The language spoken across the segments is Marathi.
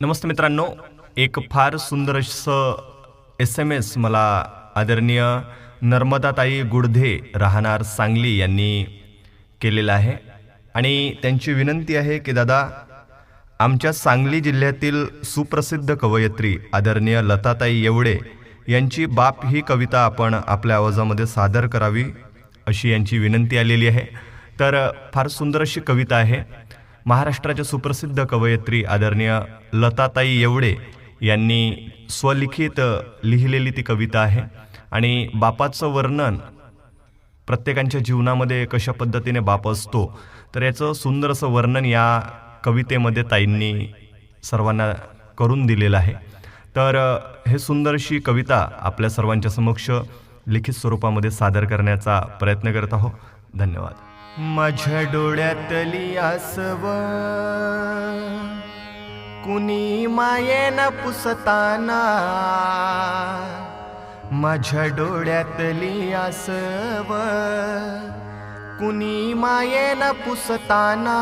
नमस्ते मित्रांनो. एक फार सुंदर असं एस एम एस मला आदरणीय नर्मदाताई गुडधे राहणार सांगली यांनी केलेलं आहे. आणि त्यांची विनंती आहे की दादा आमच्या सांगली जिल्ह्यातील सुप्रसिद्ध कवयित्री आदरणीय लताताई येवडे यांची बाप ही कविता आपण आपल्या आवाजामध्ये सादर करावी अशी यांची विनंती आलेली आहे. तर फार सुंदर अशी कविता आहे. महाराष्ट्राच्या सुप्रसिद्ध कवयित्री आदरणीय लताताई येवडे यांनी स्वलिखित लिहिलेली ती कविता आहे आणि बापाचं वर्णन प्रत्येकांच्या जीवनामध्ये कशा पद्धतीने बाप असतो तर याचं सुंदर असं वर्णन या कवितेमध्ये ताईंनी सर्वांना करून दिलेलं आहे. तर हे सुंदरशी कविता आपल्या सर्वांच्या समक्ष लिखित स्वरूपामध्ये सादर करण्याचा प्रयत्न करत आहो धन्यवाद. माझ्या डोळ्यातली आसव. कुणी मायेन पुसताना. माझ्या डोळ्यातली आसव. कुणी मायेन पुसताना.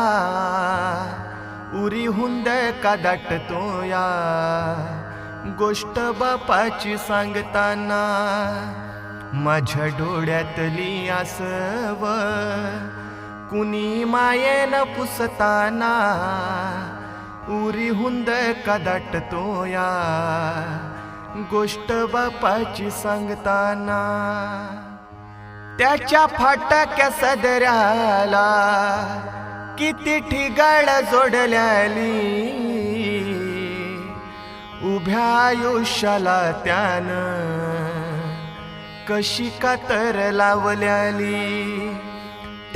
उरी हुंद का दाटतो या गोष्ट बापाची सांगताना. माझ्या डोळ्यातली आसव. कुणी मायेन पुसताना उरी हुंद का या गोष्ट बापाची सांगताना. त्याच्या फाटक्या सदऱ्याला किती ठिगाळ जोडल्याली. उभ्या आयुष्याला त्यानं कशी कातर लावल्याली.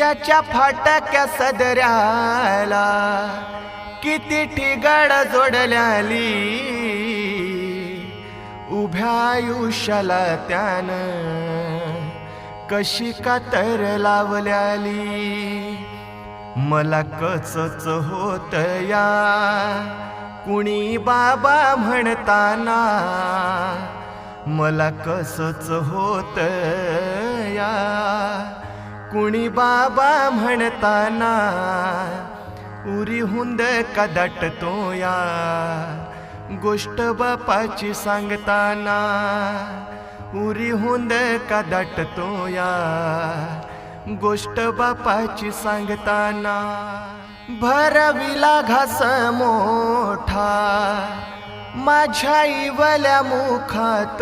त्याच्या फाटक्या सदऱ्याला किती ठिगाळ जोडल्याली. उभ्या आयुष्याला त्यानं कशी कातर लावल्याली. मला कचच होत या. कुणी बाबा म्हणताना मला कसच होत या. कुणी बाबा म्हणताना उरी हुंद का दाटतो या. गोष्ट बापाची सांगताना उरी हुंद का दाटतो या. गोष्ट बापाची सांगताना भरविला घास मोठा माझ्या इवल्या मुखात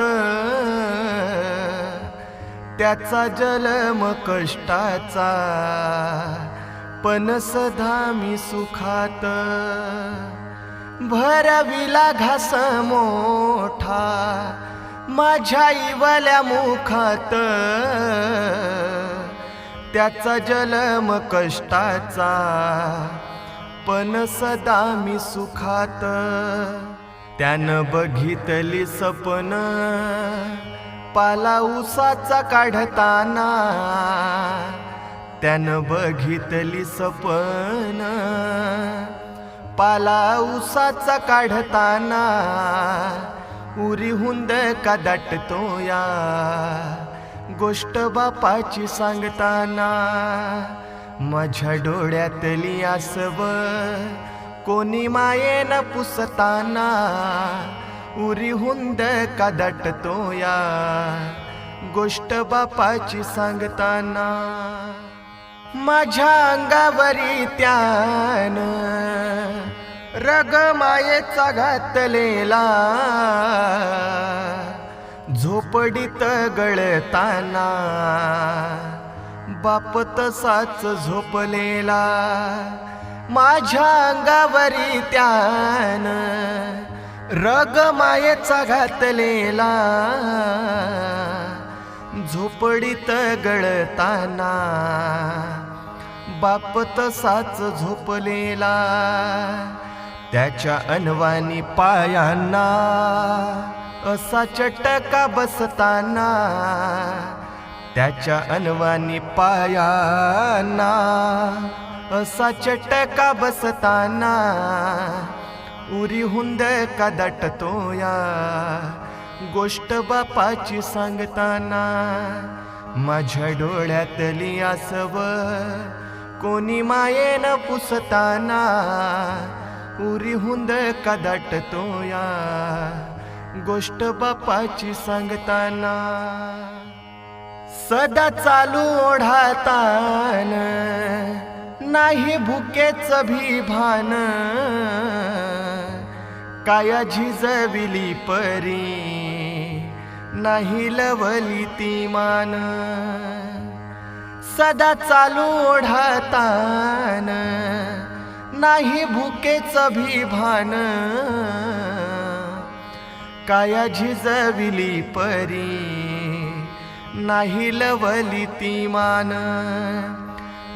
त्याचा जलम कष्टाचा पण सधा मी सुखात. भरविला घास मोठा माझ्या इवल्या मुखात. त्याचा जलम कष्टाचा पण सदा मी सुखात. त्यानं बघितली सपन पाला उसाचा काढताना त्यानं बघितली सपन. पाला उसाचा काढताना उरी हुंद का दाटतो या गोष्ट बापाची सांगताना माझ्या डोळ्यातली आसव कोणी मायेनं पुसताना उरी हुंद का या गोष्ट बापाची सांगताना. माझ्या अंगावरी त्यान रग मायेचा घातलेला. झोपडीत गळताना बाप तसाच झोपलेला. माझ्या अंगावरी त्यान रग मायेचा घातलेला झोपडीत गळताना बाप तसाच झोपलेला त्याच्या अनवानी पायांना असा चटका बसताना त्याच्या अनवानी पायांना असा चटका बसताना उरी हुंद का दाटतो गोष्ट बापाची सांगताना माझ्या डोळ्यातली आसव कोणी मायेन पुसताना उरी हुंद का दाटतो गोष्ट बापाची सांगताना. सदा चालू ओढातान नाही भुकेच भी भान काया झिजविली परी नाही लवली ती मान. सदा चालू ओढतान नाही भुकेच भिभान काया झिजविली परी नाही लवली ती मान.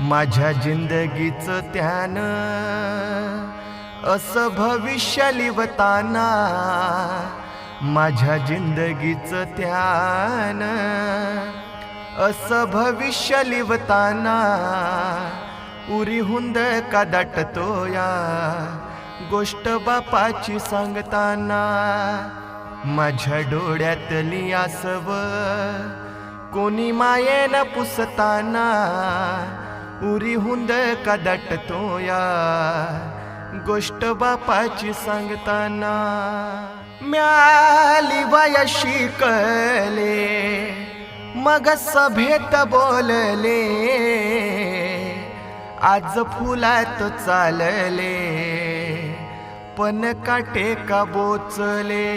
माझ्या जिंदगीच त्यान असं भविष्य लिवताना माझ्या जिंदगीचं त्यान असं भविष्य लिवताना उरी हुंद का दाटतो या गोष्ट बापाची सांगताना माझ्या डोळ्यातली आसव कोणी मायेन पुसताना उरी हुंद का दाटतो या गोष्ट बापाची सांगताना म्याली वय शिकले मग सभेत बोलले आज फुलात चालले पण काटे का बोचले?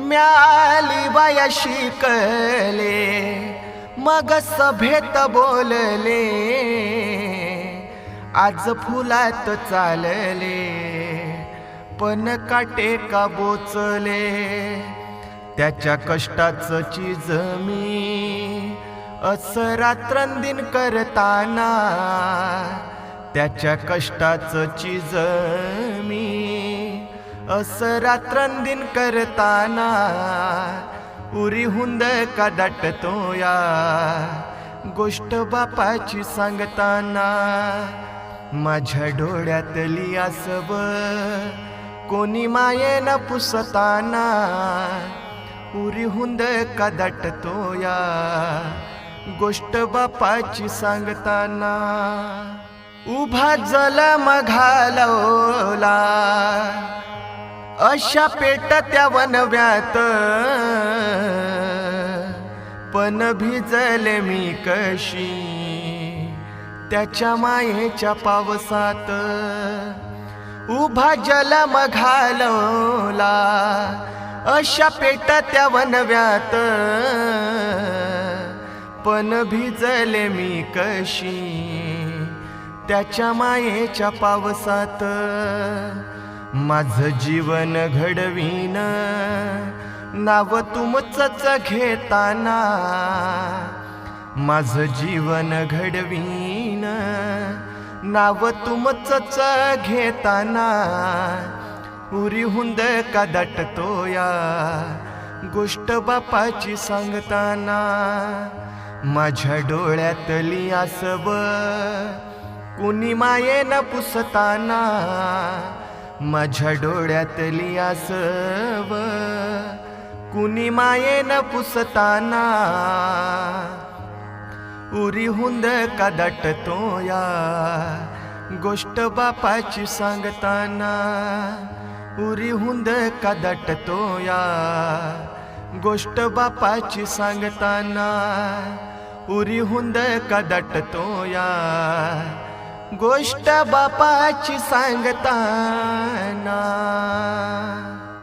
म्याली वय शिकले मग सभेत बोलले आज फुलात चालले पण काटे का बोचले? त्याच्या कष्टाचं चीज मी असं रात्रंदिन करताना त्याच्या कष्टाचं चीज मी असं रात्रंदिन करताना उरी हुंद का दाटतो या गोष्ट बापाची सांगताना? माझ्या डोळ्यातली असव कोणी मायेन पुसताना उरी हुंद का या गोष्ट बापाची सांगताना. उभा जला मघालवला अशा पेट त्या वनव्यात. पण भिजले मी कशी? त्याच्या मायेच्या पावसात उभा जल मघालवला. अशा पेटा त्या वनव्यात. पण भिजले मी कशी? त्याच्या मायेच्या पावसात माझ जीवन घडवीन. नाव तुमचंच घेताना माझ जीवन घडवीन. नाव तुमचंच घेताना उरी हुंद का दाटतो या गोष्ट बापाची सांगताना माझ्या डोळ्यातली आसव कुणी न पुसताना माझ्या डोळ्यातली आसव कुणी न पुसताना उरी हुंद का दाटतो या गोष्ट बापाची सांगताना उरी हुंद कदट दाटतो या गोष्ट बापाची सांगताना उरी हुंद का दाटतो या गोष्ट बापाची सांगताना